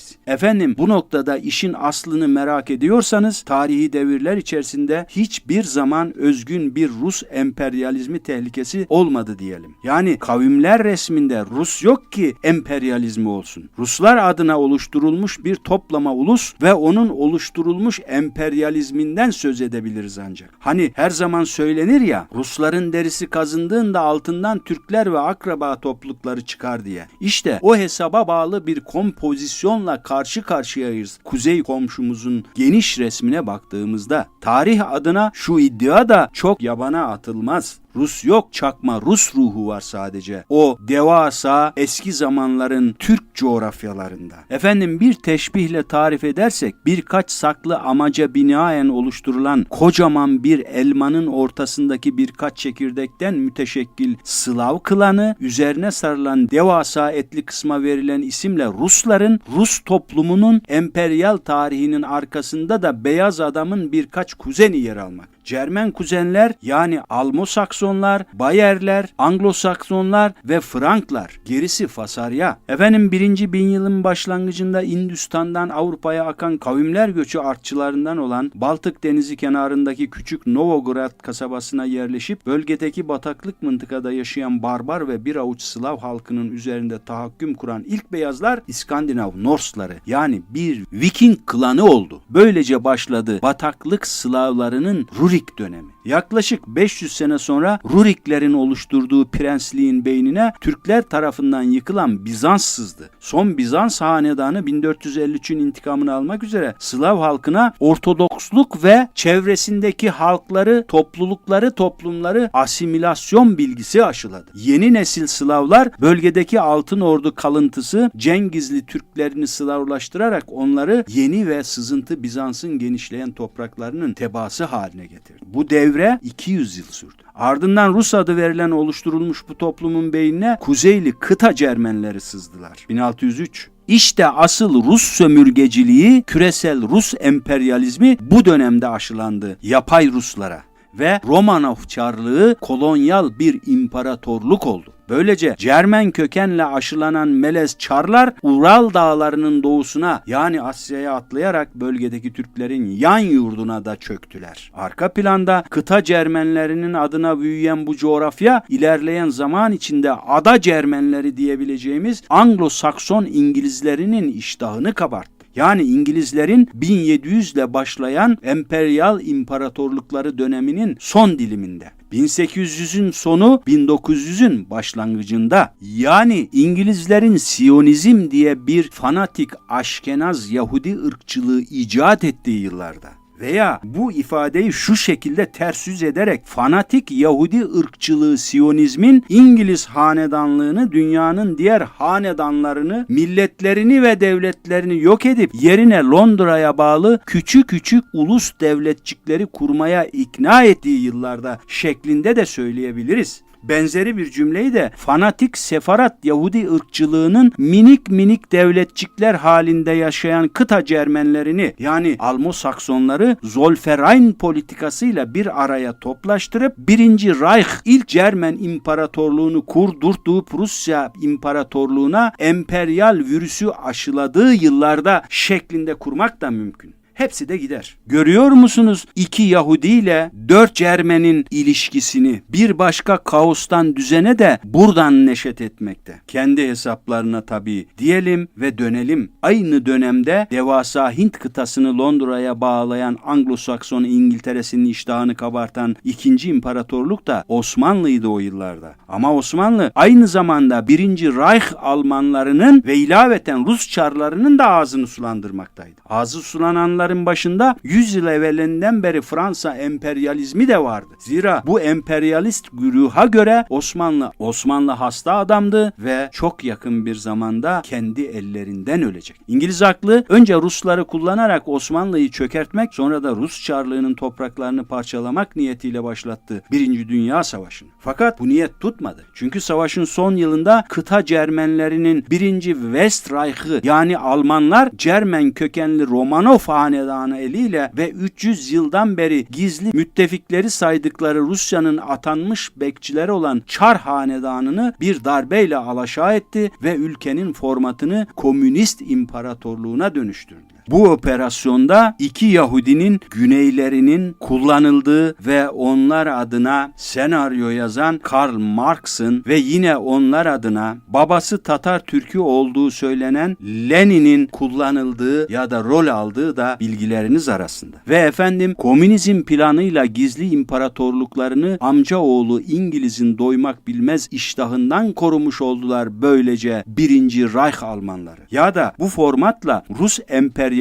diyemeyiz. Efendim bu noktada işin aslını merak ediyorsanız tarihi devirler içerisinde hiçbir zaman özgün bir Rus emperyalizmi tehlikesi olmadı diyelim. Yani kavimler resminde Rus yok ki emperyalizmi olsun. Ruslar adına oluşturulmuş bir toplama ulus ve onun oluşturulmuş emperyalizminden söz edebiliriz ancak. Hani her zaman söylenir ya Rusların derisi kazındığında altından Türkler ve akraba toplulukları çıkar diye. İşte o hesaba bağlı bir kompozisyonla karşı karşıyayız. Kuzey komşumuzun geniş resmine baktığımızda tarih adına şu iddia da çok yabana atılmaz. Rus yok çakma Rus ruhu var sadece. O devasa eski zamanların Türk coğrafyalarında. Efendim bir teşbihle tarif edersek birkaç saklı amaca binaen oluşturulan kocaman bir elmanın ortasındaki birkaç çekirdekten müteşekkil Slav klanı üzerine sarılan devasa etli kısma verilen isimle Rusların Rus toplumunun emperyal tarihinin arkasında da beyaz adamın birkaç kuzeni yer almak. Cermen kuzenler yani Almosaksonlar, Bayerler, Anglosaksonlar ve Franklar. Gerisi Fasarya. Efendim birinci bin yılın başlangıcında Hindistan'dan Avrupa'ya akan kavimler göçü artçılarından olan Baltık Denizi kenarındaki küçük Novgorod kasabasına yerleşip bölgedeki bataklık mıntıkada yaşayan barbar ve bir avuç Slav halkının üzerinde tahakküm kuran ilk beyazlar İskandinav Norsları yani bir Viking klanı oldu. Böylece başladı bataklık Slavlarının Rurik dönemi. Yaklaşık 500 sene sonra Ruriklerin oluşturduğu prensliğin beynine Türkler tarafından yıkılan Bizans sızdı. Son Bizans hanedanı 1453'ün intikamını almak üzere Slav halkına Ortodoksluk ve çevresindeki halkları, toplulukları, toplumları asimilasyon bilgisi aşıladı. Yeni nesil Slavlar bölgedeki Altın Ordu kalıntısı Cengizli Türklerini Slavlaştırarak onları yeni ve sızıntı Bizans'ın genişleyen topraklarının tebaası haline getirdi. Bu devre 200 yıl sürdü. Ardından Rus adı verilen oluşturulmuş bu toplumun beynine Kuzeyli kıta Cermenleri sızdılar. 1603 İşte asıl Rus sömürgeciliği, küresel Rus emperyalizmi bu dönemde aşılandı yapay Ruslara ve Romanov Çarlığı kolonyal bir imparatorluk oldu. Böylece Cermen kökenle aşılanan Melez Çarlar Ural dağlarının doğusuna yani Asya'ya atlayarak bölgedeki Türklerin yan yurduna da çöktüler. Arka planda kıta Cermenlerinin adına büyüyen bu coğrafya ilerleyen zaman içinde ada Cermenleri diyebileceğimiz Anglo-Sakson İngilizlerinin iştahını kabarttı. Yani İngilizlerin 1700 ile başlayan emperyal imparatorlukları döneminin son diliminde. 1800'ün sonu 1900'ün başlangıcında yani İngilizlerin Siyonizm diye bir fanatik Aşkenaz Yahudi ırkçılığı icat ettiği yıllarda veya bu ifadeyi şu şekilde ters yüz ederek fanatik Yahudi ırkçılığı Siyonizmin İngiliz hanedanlığını dünyanın diğer hanedanlarını, milletlerini ve devletlerini yok edip yerine Londra'ya bağlı küçük küçük ulus devletçikleri kurmaya ikna ettiği yıllarda şeklinde de söyleyebiliriz. Benzeri bir cümleyi de fanatik sefarat Yahudi ırkçılığının minik minik devletçikler halinde yaşayan kıta Cermenlerini yani Almo-Saksonları Zolferain politikasıyla bir araya toplaştırıp 1. Reich ilk Cermen İmparatorluğunu kurdurttuğu Prusya İmparatorluğuna emperyal virüsü aşıladığı yıllarda şeklinde kurmak da mümkün. Hepsi de gider. Görüyor musunuz iki Yahudi ile dört Cermen'in ilişkisini bir başka kaostan düzene de buradan neşet etmekte. Kendi hesaplarına tabii diyelim ve dönelim. Aynı dönemde devasa Hint kıtasını Londra'ya bağlayan Anglo-Sakson İngiltere'sinin iştahını kabartan ikinci imparatorluk da Osmanlı'ydı o yıllarda. Ama Osmanlı aynı zamanda birinci Reich Almanlarının ve ilaveten Rus Çarlarının da ağzını sulandırmaktaydı. Ağzı sulananlar yılların başında 100 yıl evvelinden beri Fransa emperyalizmi de vardı. Zira bu emperyalist güruha göre Osmanlı Osmanlı hasta adamdı ve çok yakın bir zamanda kendi ellerinden ölecek. İngiliz aklı önce Rusları kullanarak Osmanlı'yı çökertmek sonra da Rus Çarlığı'nın topraklarını parçalamak niyetiyle başlattı Birinci Dünya Savaşı'nı. Fakat bu niyet tutmadı. Çünkü savaşın son yılında kıta Cermenlerinin birinci Westreich'ı yani Almanlar Cermen kökenli Romanov hanedanı hanedanı eliyle ve 300 yıldan beri gizli müttefikleri saydıkları Rusya'nın atanmış bekçileri olan Çar hanedanını bir darbeyle alaşağı etti ve ülkenin formatını komünist imparatorluğuna dönüştürdüler. Bu operasyonda iki Yahudinin güneylerinin kullanıldığı ve onlar adına senaryo yazan Karl Marx'ın ve yine onlar adına babası Tatar Türk'ü olduğu söylenen Lenin'in kullanıldığı ya da rol aldığı da bilgileriniz arasında. Ve efendim komünizm planıyla gizli imparatorluklarını amcaoğlu İngiliz'in doymak bilmez iştahından korumuş oldular böylece birinci Reich Almanları. Ya da bu formatla Rus emperyalizmi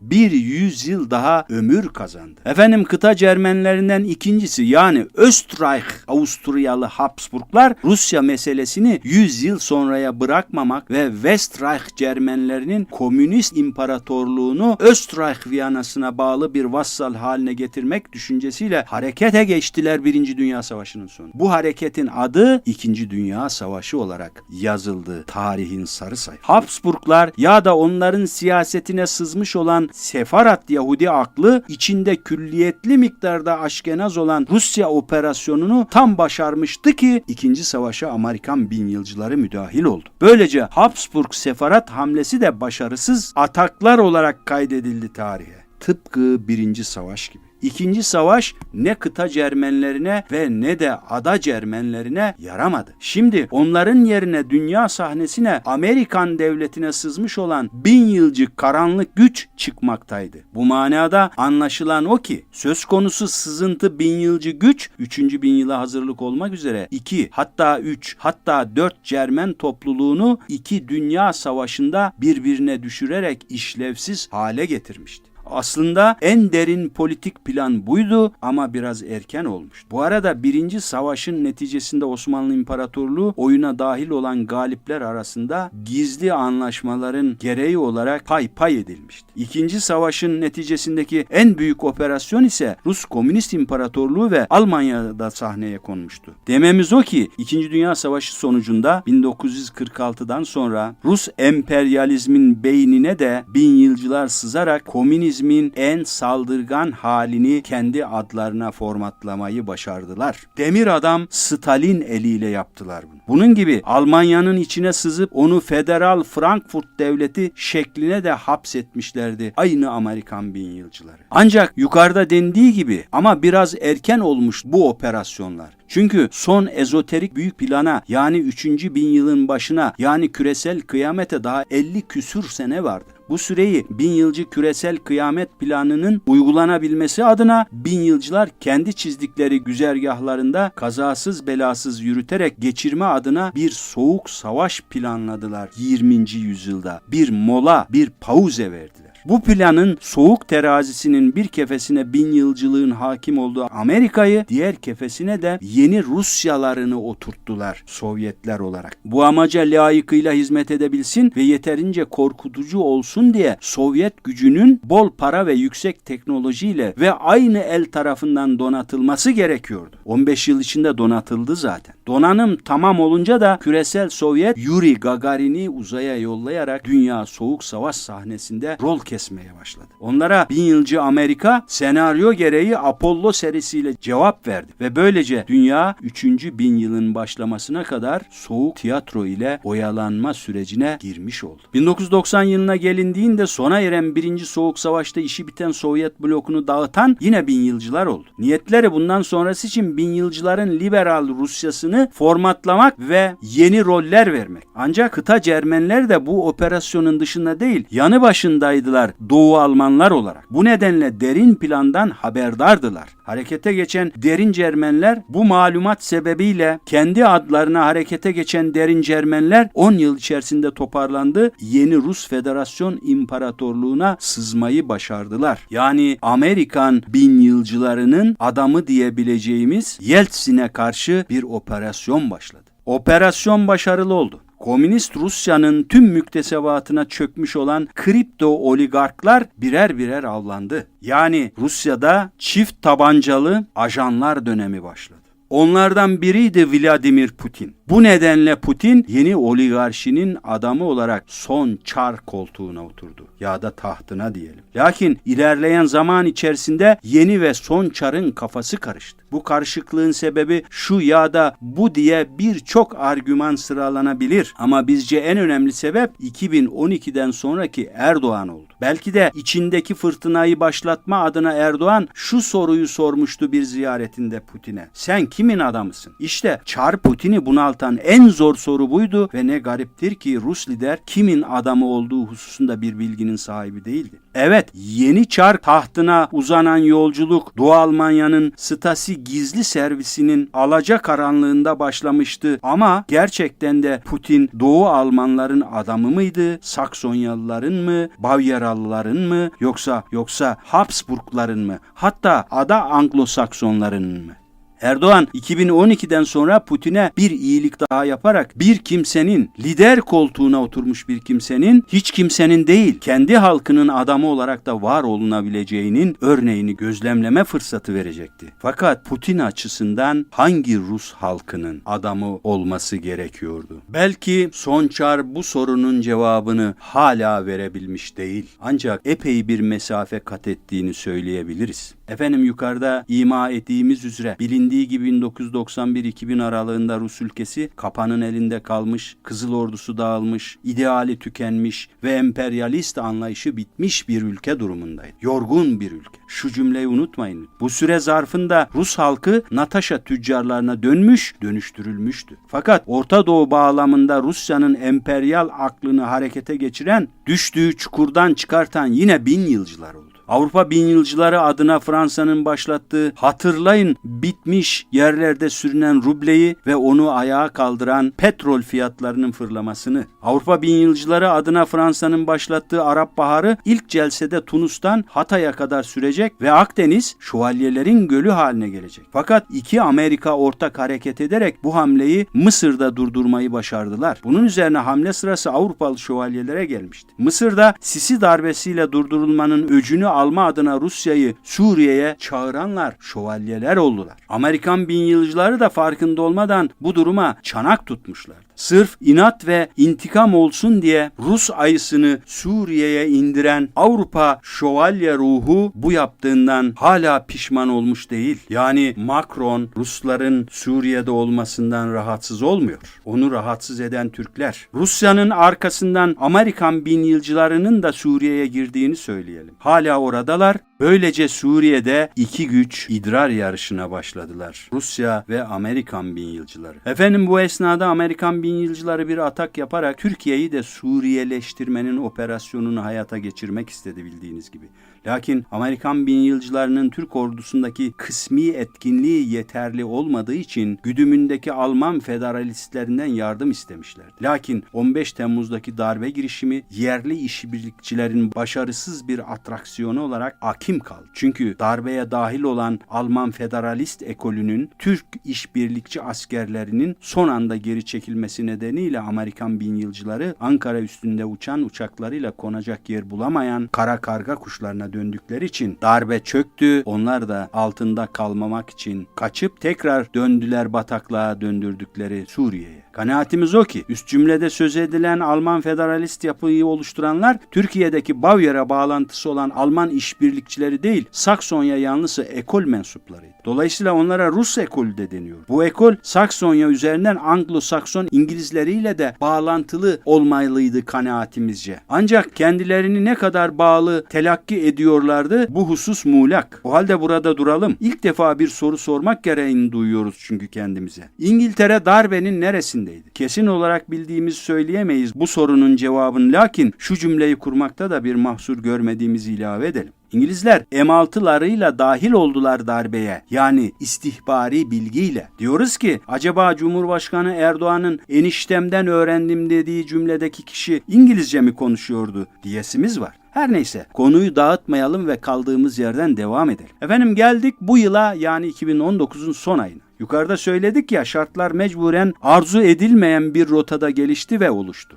bir yüzyıl daha ömür kazandı. Efendim kıta Cermenlerinden ikincisi yani Österreich Avusturyalı Habsburglar Rusya meselesini 100 yıl sonraya bırakmamak ve Westreich Cermenlerinin komünist imparatorluğunu Österreich Viyana'sına bağlı bir vassal haline getirmek düşüncesiyle harekete geçtiler Birinci Dünya Savaşı'nın sonu. Bu hareketin adı İkinci Dünya Savaşı olarak yazıldı tarihin sarı sayfası. Habsburglar ya da onların siyasetine sızmış olan Sefarat Yahudi aklı içinde külliyetli miktarda aşkenaz olan Rusya operasyonunu tam başarmıştı ki ikinci savaşa Amerikan bin yılcıları müdahil oldu. Böylece Habsburg Sefarat hamlesi de başarısız ataklar olarak kaydedildi tarihe. Tıpkı birinci savaş gibi. İkinci savaş ne kıta Cermenlerine ve ne de ada Cermenlerine yaramadı. Şimdi onların yerine dünya sahnesine Amerikan devletine sızmış olan bin yılcı karanlık güç çıkmaktaydı. Bu manada anlaşılan o ki söz konusu sızıntı bin yılcı güç 3. bin yıla hazırlık olmak üzere 2 hatta 3 hatta 4 Cermen topluluğunu iki dünya savaşında birbirine düşürerek işlevsiz hale getirmişti. Aslında en derin politik plan buydu ama biraz erken olmuş. Bu arada birinci savaşın neticesinde Osmanlı İmparatorluğu oyuna dahil olan galipler arasında gizli anlaşmaların gereği olarak pay pay edilmişti. İkinci savaşın neticesindeki en büyük operasyon ise Rus Komünist İmparatorluğu ve Almanya'da sahneye konmuştu. Dememiz o ki İkinci Dünya Savaşı sonucunda 1946'dan sonra Rus emperyalizmin beynine de bin yılcılar sızarak komünizm komünizmin en saldırgan halini kendi adlarına formatlamayı başardılar. Demir adam Stalin eliyle yaptılar bunu. Bunun gibi Almanya'nın içine sızıp onu federal Frankfurt devleti şekline de hapsetmişlerdi aynı Amerikan bin yılcıları. Ancak yukarıda dendiği gibi ama biraz erken olmuş bu operasyonlar. Çünkü son ezoterik büyük plana yani 3. bin yılın başına yani küresel kıyamete daha 50 küsür sene vardı. Bu süreyi bin yılcı küresel kıyamet planının uygulanabilmesi adına bin yılcılar kendi çizdikleri güzergahlarında kazasız belasız yürüterek geçirme adına bir soğuk savaş planladılar 20. yüzyılda. Bir mola, bir pauze verdiler. Bu planın soğuk terazisinin bir kefesine bin yılcılığın hakim olduğu Amerika'yı, diğer kefesine de yeni Rusyalarını oturttular Sovyetler olarak. Bu amaca layıkıyla hizmet edebilsin ve yeterince korkutucu olsun diye Sovyet gücünün bol para ve yüksek teknolojiyle ve aynı el tarafından donatılması gerekiyordu. 15 yıl içinde donatıldı zaten. Donanım tamam olunca da küresel Sovyet Yuri Gagarin'i uzaya yollayarak dünya soğuk savaş sahnesinde rol kesmeye başladı. Onlara bin yılcı Amerika senaryo gereği Apollo serisiyle cevap verdi ve böylece dünya 3. bin yılın başlamasına kadar soğuk tiyatro ile oyalanma sürecine girmiş oldu. 1990 yılına gelindiğinde sona eren birinci soğuk savaşta işi biten Sovyet blokunu dağıtan yine bin yılcılar oldu. Niyetleri bundan sonrası için bin yılcıların liberal Rusyasını formatlamak ve yeni roller vermek. Ancak kıta Cermenler de bu operasyonun dışında değil yanı başındaydılar Doğu Almanlar olarak. Bu nedenle derin plandan haberdardılar. Harekete geçen derin Cermenler bu malumat sebebiyle kendi adlarına harekete geçen derin Cermenler 10 yıl içerisinde toparlandı. Yeni Rus Federasyon İmparatorluğuna sızmayı başardılar. Yani Amerikan bin yılcılarının adamı diyebileceğimiz Yeltsin'e karşı bir operasyon başladı. Operasyon başarılı oldu. Komünist Rusya'nın tüm müktesebatına çökmüş olan kripto oligarklar birer birer avlandı. Yani Rusya'da çift tabancalı ajanlar dönemi başladı. Onlardan biriydi Vladimir Putin. Bu nedenle Putin yeni oligarşinin adamı olarak son çar koltuğuna oturdu ya da tahtına diyelim. Lakin ilerleyen zaman içerisinde yeni ve son çarın kafası karıştı. Bu karışıklığın sebebi şu ya da bu diye birçok argüman sıralanabilir ama bizce en önemli sebep 2012'den sonraki Erdoğan oldu. Belki de içindeki fırtınayı başlatma adına Erdoğan şu soruyu sormuştu bir ziyaretinde Putin'e. Sen kimin adamısın? İşte Çar Putin'i bunaltan en zor soru buydu ve ne gariptir ki Rus lider kimin adamı olduğu hususunda bir bilginin sahibi değildi. Evet, yeni Çar tahtına uzanan yolculuk Doğu Almanya'nın Stasi gizli servisinin alaca karanlığında başlamıştı ama gerçekten de Putin Doğu Almanların adamı mıydı? Saksonyalıların mı? Bavyeralıların mı? Yoksa yoksa Habsburgların mı? Hatta ada Anglo-Saksonların mı? Erdoğan 2012'den sonra Putin'e bir iyilik daha yaparak bir kimsenin lider koltuğuna oturmuş bir kimsenin hiç kimsenin değil kendi halkının adamı olarak da var olunabileceğinin örneğini gözlemleme fırsatı verecekti. Fakat Putin açısından hangi Rus halkının adamı olması gerekiyordu? Belki Sonçar bu sorunun cevabını hala verebilmiş değil. Ancak epey bir mesafe kat ettiğini söyleyebiliriz. Efendim yukarıda ima ettiğimiz üzere bilindiği gibi 1991-2000 aralığında Rus ülkesi kapanın elinde kalmış, Kızıl Ordusu dağılmış, ideali tükenmiş ve emperyalist anlayışı bitmiş bir ülke durumundaydı. Yorgun bir ülke. Şu cümleyi unutmayın. Bu süre zarfında Rus halkı Natasha tüccarlarına dönmüş, dönüştürülmüştü. Fakat Orta Doğu bağlamında Rusya'nın emperyal aklını harekete geçiren, düştüğü çukurdan çıkartan yine bin yılcılar oldu. Avrupa bin yılcıları adına Fransa'nın başlattığı hatırlayın bitmiş yerlerde sürünen rubleyi ve onu ayağa kaldıran petrol fiyatlarının fırlamasını. Avrupa bin yılcıları adına Fransa'nın başlattığı Arap Baharı ilk celsede Tunus'tan Hatay'a kadar sürecek ve Akdeniz şövalyelerin gölü haline gelecek. Fakat iki Amerika ortak hareket ederek bu hamleyi Mısır'da durdurmayı başardılar. Bunun üzerine hamle sırası Avrupalı şövalyelere gelmişti. Mısır'da Sisi darbesiyle durdurulmanın öcünü alma adına Rusya'yı Suriye'ye çağıranlar şövalyeler oldular. Amerikan bin yılcıları da farkında olmadan bu duruma çanak tutmuşlar. Sırf inat ve intikam olsun diye Rus ayısını Suriye'ye indiren Avrupa şövalye ruhu bu yaptığından hala pişman olmuş değil. Yani Macron Rusların Suriye'de olmasından rahatsız olmuyor. Onu rahatsız eden Türkler. Rusya'nın arkasından Amerikan bin yılcılarının da Suriye'ye girdiğini söyleyelim. Hala oradalar. Böylece Suriye'de iki güç idrar yarışına başladılar. Rusya ve Amerikan bin yılcıları. Efendim bu esnada Amerikan bin yılcıları bir atak yaparak Türkiye'yi de Suriyeleştirmenin operasyonunu hayata geçirmek istedi bildiğiniz gibi. Lakin Amerikan bin yılcılarının Türk ordusundaki kısmi etkinliği yeterli olmadığı için güdümündeki Alman federalistlerinden yardım istemişler. Lakin 15 Temmuz'daki darbe girişimi yerli işbirlikçilerin başarısız bir atraksiyonu olarak akim kaldı. Çünkü darbeye dahil olan Alman federalist ekolünün Türk işbirlikçi askerlerinin son anda geri çekilmesi nedeniyle Amerikan bin yılcıları Ankara üstünde uçan uçaklarıyla konacak yer bulamayan kara karga kuşlarına döndükleri için darbe çöktü. Onlar da altında kalmamak için kaçıp tekrar döndüler bataklığa döndürdükleri Suriye'ye. Kanaatimiz o ki üst cümlede söz edilen Alman federalist yapıyı oluşturanlar Türkiye'deki Bavyera bağlantısı olan Alman işbirlikçileri değil Saksonya yanlısı ekol mensuplarıydı. Dolayısıyla onlara Rus ekolü de deniyor. Bu ekol Saksonya üzerinden Anglo-Sakson İngilizleriyle de bağlantılı olmalıydı kanaatimizce. Ancak kendilerini ne kadar bağlı telakki ediyorlardı bu husus muğlak. O halde burada duralım. İlk defa bir soru sormak gereğini duyuyoruz çünkü kendimize. İngiltere darbenin neresindeydi? Kesin olarak bildiğimizi söyleyemeyiz bu sorunun cevabını lakin şu cümleyi kurmakta da bir mahsur görmediğimizi ilave edelim. İngilizler M6'larıyla dahil oldular darbeye. Yani istihbari bilgiyle. Diyoruz ki acaba Cumhurbaşkanı Erdoğan'ın eniştemden öğrendim dediği cümledeki kişi İngilizce mi konuşuyordu diyesimiz var. Her neyse konuyu dağıtmayalım ve kaldığımız yerden devam edelim. Efendim geldik bu yıla yani 2019'un son ayına. Yukarıda söyledik ya şartlar mecburen arzu edilmeyen bir rotada gelişti ve oluştu.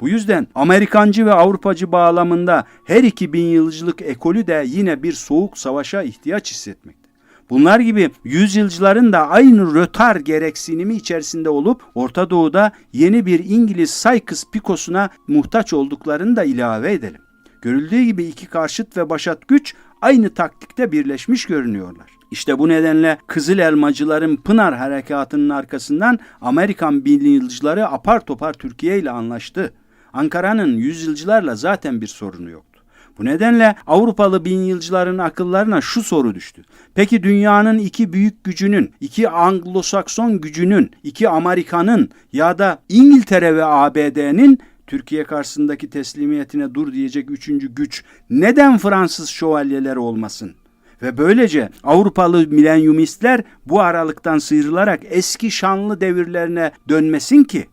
Bu yüzden Amerikancı ve Avrupacı bağlamında her iki bin yılcılık ekolü de yine bir soğuk savaşa ihtiyaç hissetmekte. Bunlar gibi yüzyılcıların da aynı rötar gereksinimi içerisinde olup Orta Doğu'da yeni bir İngiliz Sykes-Picot'suna muhtaç olduklarını da ilave edelim. Görüldüğü gibi iki karşıt ve başat güç aynı taktikte birleşmiş görünüyorlar. İşte bu nedenle Kızıl Elmacıların Pınar Harekatı'nın arkasından Amerikan binyılcıları apar topar Türkiye ile anlaştı. Ankara'nın yüzyılcılarla zaten bir sorunu yoktu. Bu nedenle Avrupalı binyılcıların akıllarına şu soru düştü. Peki dünyanın iki büyük gücünün, iki Anglo-Sakson gücünün, iki Amerika'nın ya da İngiltere ve ABD'nin Türkiye karşısındaki teslimiyetine dur diyecek üçüncü güç neden Fransız şövalyeler olmasın? Ve böylece Avrupalı milenyumistler bu aralıktan sıyrılarak eski şanlı devirlerine dönmesin ki.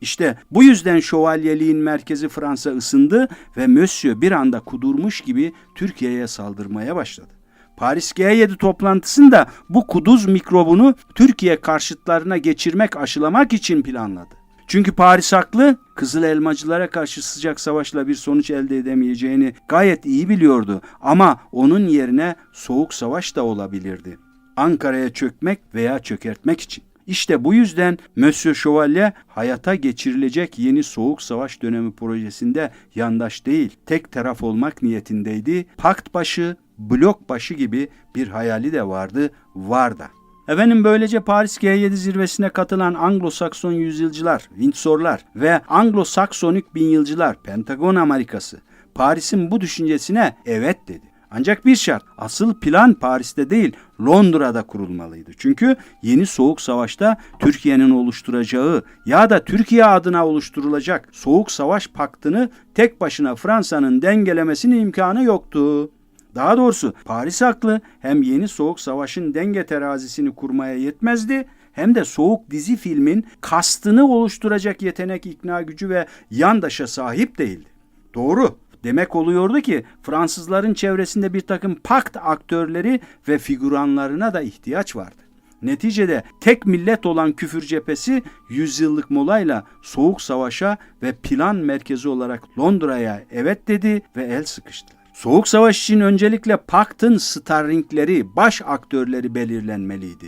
İşte bu yüzden şövalyeliğin merkezi Fransa ısındı ve Monsieur bir anda kudurmuş gibi Türkiye'ye saldırmaya başladı. Paris G7 toplantısında bu kuduz mikrobunu Türkiye karşıtlarına geçirmek, aşılamak için planladı. Çünkü Paris haklı, Kızıl Elmacılara karşı sıcak savaşla bir sonuç elde edemeyeceğini gayet iyi biliyordu. Ama onun yerine soğuk savaş da olabilirdi. Ankara'ya çökmek veya çökertmek için. İşte bu yüzden Monsieur Chevalier hayata geçirilecek yeni soğuk savaş dönemi projesinde yandaş değil, tek taraf olmak niyetindeydi. Pakt başı, blok başı gibi bir hayali de vardı, var da. Efendim böylece Paris G7 zirvesine katılan Anglo-Sakson yüzyılcılar, Windsorlar ve Anglo-Saksonik binyılcılar, Pentagon Amerikası, Paris'in bu düşüncesine evet dedi. Ancak bir şart, asıl plan Paris'te değil Londra'da kurulmalıydı. Çünkü yeni soğuk savaşta Türkiye'nin oluşturacağı ya da Türkiye adına oluşturulacak soğuk savaş paktını tek başına Fransa'nın dengelemesinin imkanı yoktu. Daha doğrusu Paris haklı hem yeni soğuk savaşın denge terazisini kurmaya yetmezdi hem de soğuk dizi filmin kastını oluşturacak yetenek, ikna gücü ve yandaşa sahip değildi. Doğru. Demek oluyordu ki Fransızların çevresinde bir takım pakt aktörleri ve figüranlarına da ihtiyaç vardı. Neticede tek millet olan küfür cephesi yüzyıllık molayla soğuk savaşa ve plan merkezi olarak Londra'ya evet dedi ve el sıkıştılar. Soğuk savaş için öncelikle paktın starringleri, baş aktörleri belirlenmeliydi.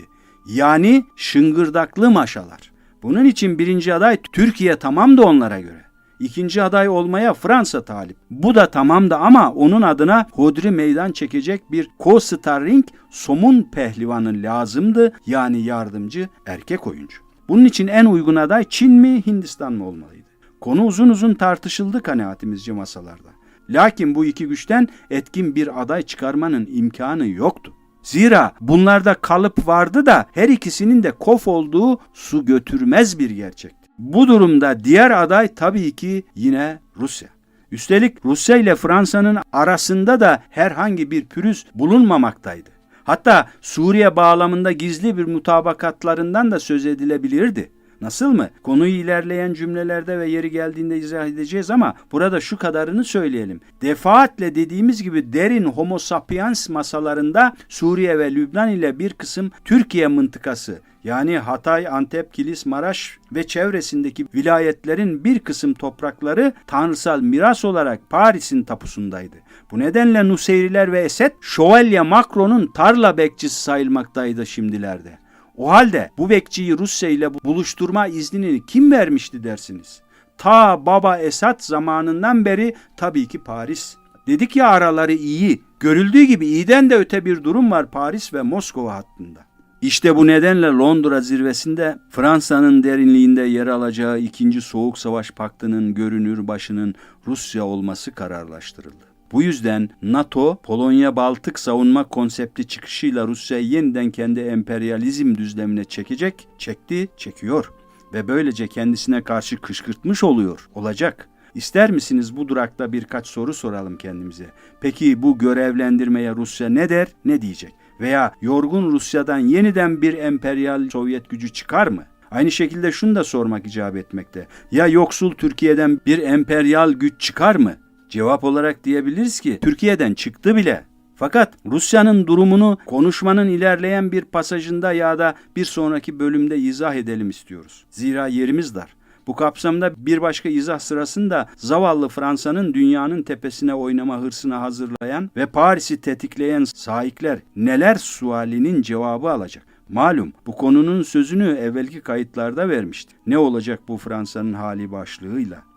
Yani şıngırdaklı maşalar. Bunun için birinci aday Türkiye tamam da onlara göre. İkinci aday olmaya Fransa talip. Bu da tamam da ama onun adına hodri meydan çekecek bir co-starring somun pehlivanı lazımdı. Yani yardımcı erkek oyuncu. Bunun için en uygun aday Çin mi Hindistan mı olmalıydı? Konu uzun uzun tartışıldı kanaatimizce masalarda. Lakin bu iki güçten etkin bir aday çıkarmanın imkanı yoktu. Zira bunlarda kalıp vardı da her ikisinin de kof olduğu su götürmez bir gerçekti. Bu durumda diğer aday tabii ki yine Rusya. Üstelik Rusya ile Fransa'nın arasında da herhangi bir pürüz bulunmamaktaydı. Hatta Suriye bağlamında gizli bir mutabakatlarından da söz edilebilirdi. Nasıl mı? Konuyu ilerleyen cümlelerde ve yeri geldiğinde izah edeceğiz ama burada şu kadarını söyleyelim. Defaatle dediğimiz gibi derin homo sapiens masalarında Suriye ve Lübnan ile bir kısım Türkiye mıntıkası yani Hatay, Antep, Kilis, Maraş ve çevresindeki vilayetlerin bir kısım toprakları tanrısal miras olarak Paris'in tapusundaydı. Bu nedenle Nuseyriler ve Esed, Şövalye Macron'un tarla bekçisi sayılmaktaydı şimdilerde. O halde bu bekçiyi Rusya ile buluşturma iznini kim vermişti dersiniz? Ta Baba Esad zamanından beri tabii ki Paris. Dedik ya araları iyi. Görüldüğü gibi iyiden de öte bir durum var Paris ve Moskova hattında. İşte bu nedenle Londra zirvesinde Fransa'nın derinliğinde yer alacağı ikinci Soğuk Savaş Paktı'nın görünür başının Rusya olması kararlaştırıldı. Bu yüzden NATO, Polonya-Baltık savunma konsepti çıkışıyla Rusya'yı yeniden kendi emperyalizm düzlemine çekecek, çekti, çekiyor ve böylece kendisine karşı kışkırtmış oluyor, olacak. İster misiniz bu durakta birkaç soru soralım kendimize? Peki bu görevlendirmeye Rusya ne der, ne diyecek? Veya yorgun Rusya'dan yeniden bir emperyal Sovyet gücü çıkar mı? Aynı şekilde şunu da sormak icap etmekte. Ya yoksul Türkiye'den bir emperyal güç çıkar mı? Cevap olarak diyebiliriz ki Türkiye'den çıktı bile. Fakat Rusya'nın durumunu konuşmanın ilerleyen bir pasajında ya da bir sonraki bölümde izah edelim istiyoruz. Zira yerimiz dar. Bu kapsamda bir başka izah sırasında zavallı Fransa'nın dünyanın tepesine oynama hırsına hazırlayan ve Paris'i tetikleyen sahipler neler sualinin cevabı alacak. Malum bu konunun sözünü evvelki kayıtlarda vermişti. Ne olacak bu Fransa'nın hali başlığıyla?